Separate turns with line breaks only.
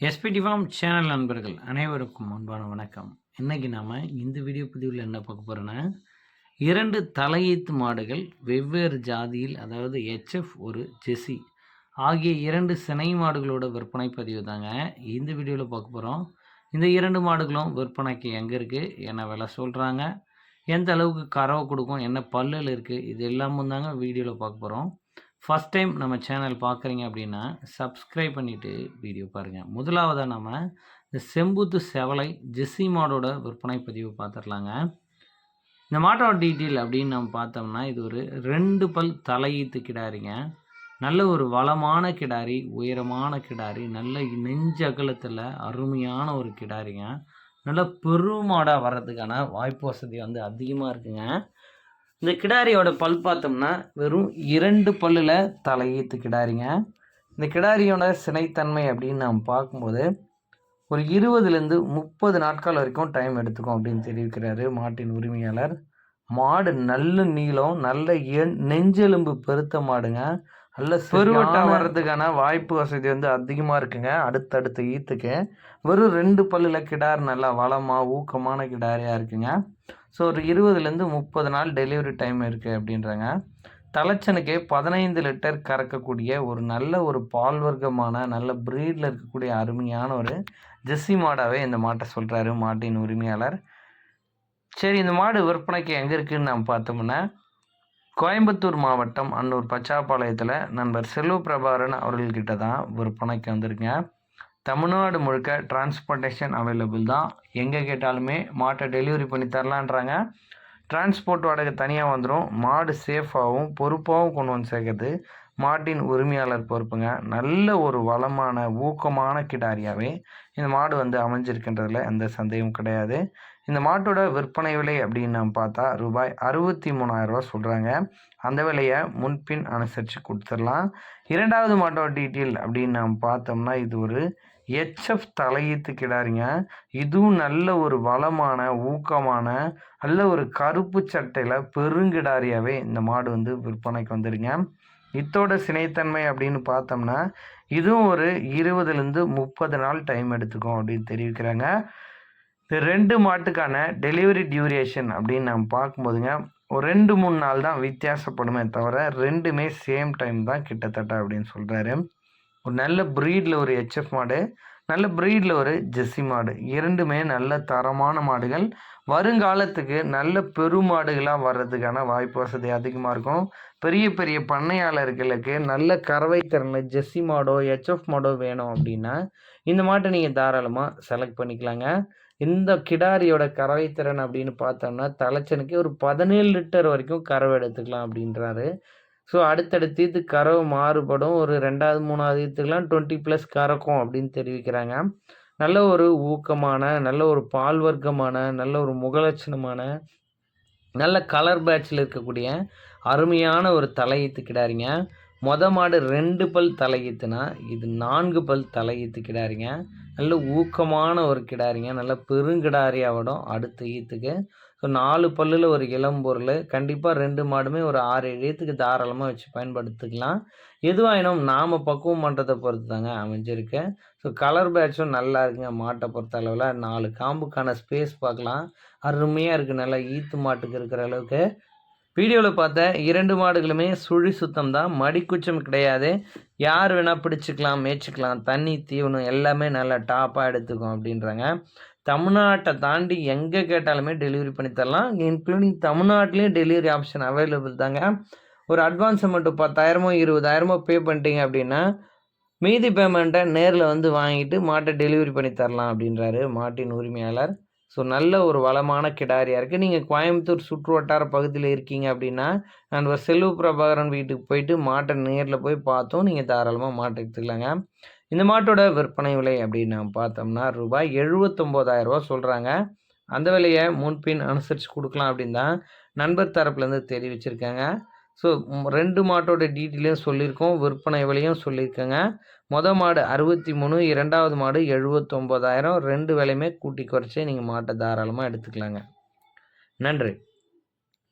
SPD form channel நண்பர்கள் அனைவருக்கும் அன்பான வணக்கம். இன்றைக்கி நாம் இந்த வீடியோ பதிவில் என்ன பார்க்க போகிறோன்னா இரண்டு தலையீத்து மாடுகள் வெவ்வேறு ஜாதியில் அதாவது ஹெச்எஃப் ஒரு ஜெசி ஆகிய இரண்டு சினை மாடுகளோட விற்பனை பதிவு தாங்க இந்த வீடியோவில் பார்க்க போகிறோம் இந்த இரண்டு மாடுகளும் விற்பனைக்கு எங்கே இருக்குது என்ன விலை சொல்கிறாங்க எந்த அளவுக்கு கறவை கொடுக்கும் என்ன பல்லில் இருக்குது இது எல்லாமும் தாங்க வீடியோவில் பார்க்க போகிறோம் ஃபஸ்ட் டைம் நம்ம சேனல் பார்க்குறீங்க அப்படின்னா சப்ஸ்கிரைப் பண்ணிவிட்டு வீடியோ பாருங்கள் முதலாவதாக நம்ம இந்த செம்புத்து செவலை ஜெஸ்ஸி மாடோட விற்பனை பதிவு பார்த்துடலாங்க. இந்த மாட்டோட டீட்டெயில் அப்படின்னு நம்ம பார்த்தோம்னா இது ஒரு ரெண்டு பல் தலையீத்து கிடாரிங்க. நல்ல ஒரு வளமான கிடாரி உயரமான கிடாரி நல்ல நெஞ்சு அகலத்தில் அருமையான ஒரு கிடாரிங்க. நல்ல பெருமாடாக வர்றதுக்கான வாய்ப்பு வசதி வந்து அதிகமாக இருக்குங்க. இந்த கிடாரியோட பல் பார்த்தோம்னா வெறும் இரண்டு பல்லில் தலையீத்து கிடாரிங்க. இந்த கிடாரியோட சினைத்தன்மை அப்படின்னு நாம் பார்க்கும்போது ஒரு இருபதுலேருந்து முப்பது நாட்கள் வரைக்கும் டைம் எடுத்துக்கும் அப்படின்னு தெரிவிக்கிறாரு மாட்டின் உரிமையாளர். மாடு நல்ல நீளம் நல்ல எண் நெஞ்செலும்பு பெருத்த மாடுங்க. நல்ல பெருவட்டா வர்றதுக்கான வாய்ப்பு வசதி வந்து அதிகமாக இருக்குங்க. அடுத்தடுத்த ஈத்துக்கு. வெறும் ரெண்டு பல்லில் கிடார் நல்லா வளமாக ஊக்கமான கிடாரியாக இருக்குங்க. ஸோ ஒரு இருபதுலேருந்து முப்பது நாள் டெலிவரி டைம் இருக்குது அப்படின்றாங்க. தலைச்சனுக்கு பதினைந்து லிட்டர் கறக்கக்கூடிய ஒரு நல்ல ஒரு பால் வர்க்கமான நல்ல ப்ரீடில் இருக்கக்கூடிய அருமையான ஒரு ஜெஸ்ஸி மாடாகவே இந்த மாட்டை சொல்கிறாரு மாட்டின் உரிமையாளர். சரி இந்த மாடு விற்பனைக்கு எங்கே இருக்குதுன்னு நம்ம பார்த்தோம்னா கோயம்புத்தூர் மாவட்டம் அன்னூர் பச்சாப்பாளையத்தில் நண்பர் செல்வ பிரபாகரன் அவர்கள்கிட்ட தான் விற்பனைக்கு வந்திருக்கேன். தமிழ்நாடு முழுக்க டிரான்ஸ்போர்ட்டேஷன் அவைலபிள் தான். எங்கே கேட்டாலுமே மாட்டை டெலிவரி பண்ணி தரலான்றாங்க. டிரான்ஸ்போர்ட் வாடகை தனியாக வந்துடும் மாடு சேஃபாகவும் பொறுப்பாகவும் கொண்டு வந்து சேர்க்கறது மாட்டின் உரிமையாளர் பொறுப்புங்க. நல்ல ஒரு வளமான ஊக்கமான கிடாரியாகவே இந்த மாடு வந்து அமைஞ்சிருக்கின்றதில் எந்த சந்தேகமும் கிடையாது. இந்த மாட்டோட விற்பனை விலை அப்படின்னு பார்த்தா ரூபாய் அறுபத்தி மூணாயிரரூவா சொல்கிறாங்க அந்த விலையை முன்பின் அனுசரித்து கொடுத்துடலாம். இரண்டாவது மாட்டோட டீட்டெயில் அப்படின்னு நம்ம பார்த்தோம்னா இது ஒரு எச்எஃப் தலையீத்து கிடாரிங்க. இதுவும் நல்ல ஒரு வளமான ஊக்கமான நல்ல ஒரு கருப்பு சட்டையில் பெருங்கிடாரியாகவே இந்த மாடு வந்து விற்பனைக்கு வந்துடுங்க இத்தோட சினைத்தன்மை அப்படின்னு பார்த்தோம்னா இதுவும் ஒரு இருபதுலேருந்து முப்பது நாள் டைம் எடுத்துக்கும் அப்படின்னு தெரிவிக்கிறாங்க. இந்த ரெண்டு மாட்டுக்கான டெலிவரி டியூரேஷன் அப்படின்னு நம்ம பார்க்கும்போதுங்க ஒரு ரெண்டு மூணு நாள் தான் வித்தியாசப்படுமே தவிர ரெண்டுமே சேம் டைம் தான் கிட்டத்தட்ட அப்படின்னு சொல்கிறாரு ஒரு நல்ல ப்ரீடில் ஒரு ஹெச்எஃப் மாடு நல்ல ப்ரீடில் ஒரு ஜெஸ்ஸி மாடு. இரண்டுமே நல்ல தரமான மாடுகள். வருங்காலத்துக்கு நல்ல பெருமாடுகளாக வர்றதுக்கான வாய்ப்பு வசதி அதிகமாக இருக்கும். பெரிய பெரிய பண்ணையாளர்களுக்கு நல்ல கறவை திறனில் ஜெஸ்ஸி மாடோ ஹெச்எஃப் மாடோ வேணும் அப்படின்னா இந்த மாட்டை நீங்கள் தாராளமாக செலக்ட் பண்ணிக்கலாங்க. இந்த கிடாரியோட கறவை திறன் அப்படின்னு பார்த்தோம்னா தலைச்சனுக்கு ஒரு பதினேழு லிட்டர் வரைக்கும் கறவை எடுத்துக்கலாம் அப்படின்றாரு. ஸோ அடுத்தடுத்து இது கறவை மாறுபடும். ஒரு ரெண்டாவது மூணாவது இதுக்கெலாம் டுவெண்ட்டி ப்ளஸ் கறக்கும் அப்படின்னு தெரிவிக்கிறாங்க. நல்ல ஒரு ஊக்கமான நல்ல ஒரு பால் வர்க்கமான நல்ல ஒரு முகலட்சணமான நல்ல கலர் பேட்சில் இருக்கக்கூடிய அருமையான ஒரு தலையீத்து கிடாரிங்க. மொத மாடு ரெண்டு பல் தலையீத்துனா இது நான்கு பல் தலையீத்து கிடாரிங்க. நல்ல ஊக்கமான ஒரு கிடாரிங்க. நல்ல பெருங்கிடாரியாக விடும் அடுத்த ஈத்துக்கு. ஸோ நாலு பல்லில் ஒரு இளம் பொருள். கண்டிப்பாக ரெண்டு மாடுமே ஒரு ஆறு ஏழு ஏற்றுக்கு தாராளமாக வச்சு பயன்படுத்திக்கலாம். எதுவாயினும் நாம் பக்குவம் பண்ணுறதை பொறுத்து தாங்க அமைஞ்சிருக்கு ஸோ கலர் பேட்சும் நல்லா இருக்குங்க மாட்டை பொறுத்த அளவில். நாலு காம்புக்கான ஸ்பேஸ் பார்க்கலாம். அருமையாக இருக்குது நல்லா ஈத்து மாட்டுக்கு இருக்கிற அளவுக்கு. வீடியோவில் பார்த்த இரண்டு மாடுகளுமே சுழி சுத்தம் தான் மடிக்குச்சம் கிடையாது. யார் வேணால் பிடிச்சிக்கலாம் மேய்ச்சிக்கலாம் தண்ணி தீவனம் எல்லாமே நல்லா டாப்பாக எடுத்துக்கும் அப்படின்றாங்க. தமிழ்நாட்டை தாண்டி எங்கே கேட்டாலுமே டெலிவரி பண்ணி தரலாம். இன்க்ளூடிங் தமிழ்நாட்டிலையும் டெலிவரி ஆப்ஷன் அவைலபிள் தாங்க. ஒரு அட்வான்ஸ் அமௌண்ட்டு பத்தாயிரமோ இருபதாயிரமோ பே பண்ணிட்டீங்க அப்படின்னா மீதி பேமெண்ட்டை நேரில் வந்து வாங்கிட்டு மாட்டை டெலிவரி பண்ணி தரலாம் அப்படின்றாரு மாட்டின் உரிமையாளர். ஸோ நல்ல ஒரு வளமான கிடாரியாக இருக்குது நீங்கள் கோயம்புத்தூர் சுற்று வட்டார பகுதியில் இருக்கீங்க அப்படின்னா நண்பர் செல்வ பிரபாகரன் வீட்டுக்கு போயிட்டு மாட்டை நேரில் போய் பார்த்தோம். நீங்கள் தாராளமாக மாட்டை எடுத்துக்கலாங்க. இந்த மாட்டோட விற்பனை விலை அப்படின்னு நம்ம பார்த்தோம்னா ரூபாய் எழுபத்தொம்போதாயிரரூபா சொல்கிறாங்க அந்த விலையை முன்பின் அனுசரித்து கொடுக்கலாம் அப்படின்னு தான் நண்பர் தரப்புலேருந்து தெரிவிச்சிருக்காங்க. ஸோ ரெண்டு மாட்டோட டீட்டெயிலையும் சொல்லியிருக்கோம் விற்பனை விலையும் சொல்லியிருக்கேங்க. மொதல் மாடு அறுபத்தி மூணு இரண்டாவது மாடு எழுபத்தொம்போதாயிரம் ரெண்டு விலையுமே கூட்டி குறைச்சி நீங்கள் மாட்டை தாராளமாக எடுத்துக்கலாங்க. நன்றி.